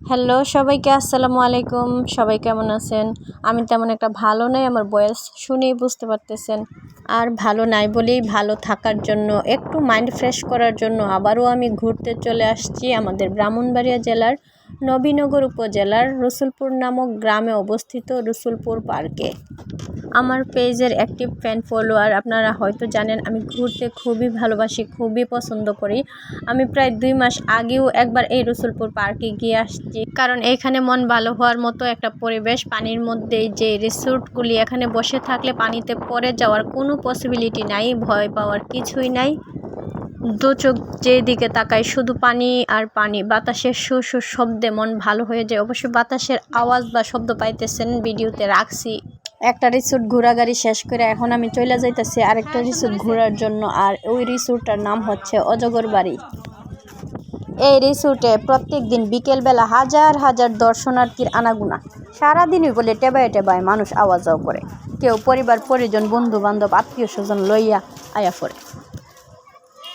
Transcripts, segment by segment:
Hello সবাইকে আসসালামু আলাইকুম। সবাই কেমন আছেন? আমি তেমন একটা ভালো নাই, আমার বয়স শুনেই বুঝতে পারতেছেন। আর ভালো নাই বলেই ভালো থাকার জন্য, একটু মাইন্ড ফ্রেশ করার জন্য আবারও আমি ঘুরতে চলে আসছি আমাদের ব্রাহ্মণবাড়িয়া জেলার নবীনগর উপজেলার রসুলপুর নামক গ্রামে অবস্থিত রসুলপুর পার্কে। আমার পেজের অ্যাক্টিভ ফ্যান ফলোয়ার আপনারা হয়তো জানেন, আমি ঘুরতে খুবই ভালোবাসি, খুবই পছন্দ করি। আমি প্রায় দুই মাস আগেও একবার এই রসুলপুর পার্কে গিয়ে আসছি। কারণ এখানে মন ভালো হওয়ার মতো একটা পরিবেশ, পানির মধ্যে যে রিসোর্টগুলি এখানে বসে থাকলে পানিতে পড়ে যাওয়ার কোনো পসিবিলিটি নাই, ভয় পাওয়ার কিছুই নাই। দু চোখ যেদিকে তাকাই শুধু পানি আর পানি, বাতাসের সুর সুর শব্দে মন ভালো হয়ে যায়। অবশ্যই বাতাসের আওয়াজ বা শব্দ পাইতেছেন, ভিডিওতে রাখছি। একটা রিসোর্ট ঘোরাগাড়ি শেষ করে এখন আমি চলে যাইতেছি আরেকটা রিসোর্ট ঘোরার জন্য, আর ওই রিসোর্টটার নাম হচ্ছে অজগর বাড়ি। এই রিসোর্টে প্রত্যেক দিন বিকেলবেলা হাজার হাজার দর্শনার্থীর আনাগুনা। সারাদিনই বলে টেবায় টেবায় মানুষ আওয়া যাওয়া করে। কেউ পরিবার, পরিজন বন্ধু বান্ধব আত্মীয় স্বজন লইয়া আয়া পড়ে।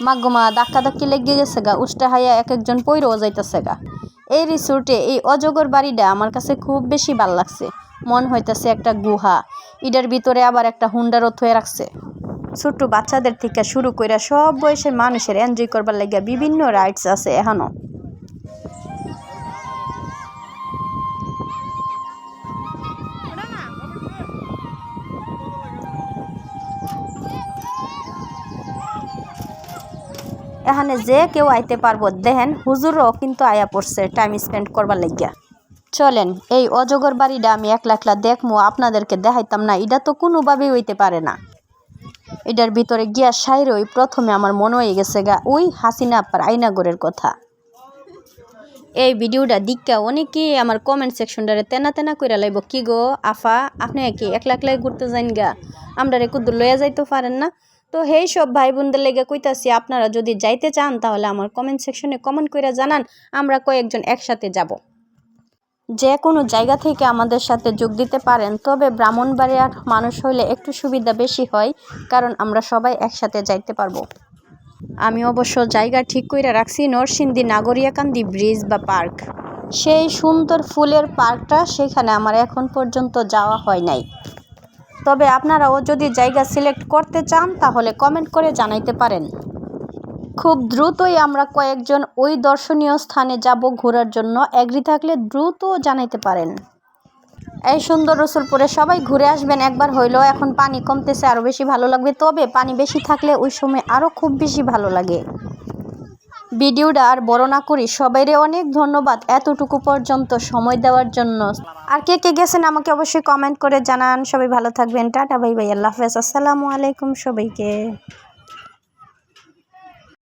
মাগ্গমা ধাক্কা ধাক্কি লেগে গেছে গা, উষ্টা হাইয়া এক একজন পইরও যাইতেছে গা। এই রিসোর্টে এই অজগর বাড়িটা আমার কাছে খুব বেশি ভালো লাগছে। মন হইতেছে একটা গুহা। ইটার ভিতরে আবার একটা হুন্ডারও থয়ে রাখছে। ছোট্ট বাচ্চাদের থেকে শুরু করে সব বয়সের মানুষের এনজয় করবার লাগিয়া বিভিন্ন রাইডস আছে এখনও এখানে যে কেউ আইতে পারব, দেখেন হুজুরও কিন্তু আয়া পড়ছে টাইম স্পেন্ড করবার লাগিয়া। চলেন, এই অজগর বাড়িটা আমি একলা একলা দেখমু, আপনাদেরকে দেখাইতাম না, এটা তো কোনোভাবেই হইতে পারে না। এটার ভিতরে গিয়া সাইরই প্রথমে আমার মনে হয়ে গেছে গা ওই হাসিনা আপার আইনাগরের কথা। এই ভিডিওটা দিককা অনেকেই আমার কমেন্ট সেকশনটারে তেনা তেনা কইরা লাইব, কি গো, আফা, আপনি কি একলা একলাই ঘুরতে যাইন গা? আমরা রে কুদ্দুর লইয়া যাইতে পারেন না? তো হেই সব ভাই বোনদের লেগে কইতাছি, আপনারা যদি যাইতে চান তাহলে আমার কমেন্ট সেকশনে কমেন্ট কইরা জানান, আমরা কয়েকজন একসাথে যাব। যে কোনো জায়গা থেকে আমাদের সাথে যোগ দিতে পারেন, তবে ব্রাহ্মণবাড়িয়ার মানুষ হইলে একটু সুবিধা বেশি হয়, কারণ আমরা সবাই একসাথে যাইতে পারব। আমি অবশ্য জায়গা ঠিক করে রাখছি নরসিংদী নাগরিয়াকান্দি ব্রিজ বা পার্ক। সেই সুন্দর ফুলের পার্কটা সেখানে আমার এখন পর্যন্ত যাওয়া হয় নাই। তবে আপনারাও যদি জায়গা সিলেক্ট করতে চান, তাহলে কমেন্ট করে জানাইতে পারেন। খুব দ্রুতই আমরা কয়েকজন ওই দর্শনীয় স্থানে যাব ঘোরার জন্য। অ্যাগ্রি থাকলে দ্রুত জানাইতে পারেন। এই সুন্দর রসুলপুরে সবাই ঘুরে আসবেন একবার হইলেও এখন পানি কমতেছে আরও বেশি ভালো লাগবে। তবে পানি বেশি থাকলে ওই সময় আরও খুব বেশি ভালো লাগে। ভিডিওটা আর বড় না করি, সবাইরে অনেক ধন্যবাদ এতটুকু পর্যন্ত সময় দেওয়ার জন্য। আর কে কে গেছেন আমাকে অবশ্যই কমেন্ট করে জানান। সবাই ভালো থাকবেন। টাটা, বাই বাই, আল্লাহ হাফেজ। আসসালামু আলাইকুম সবাইকে।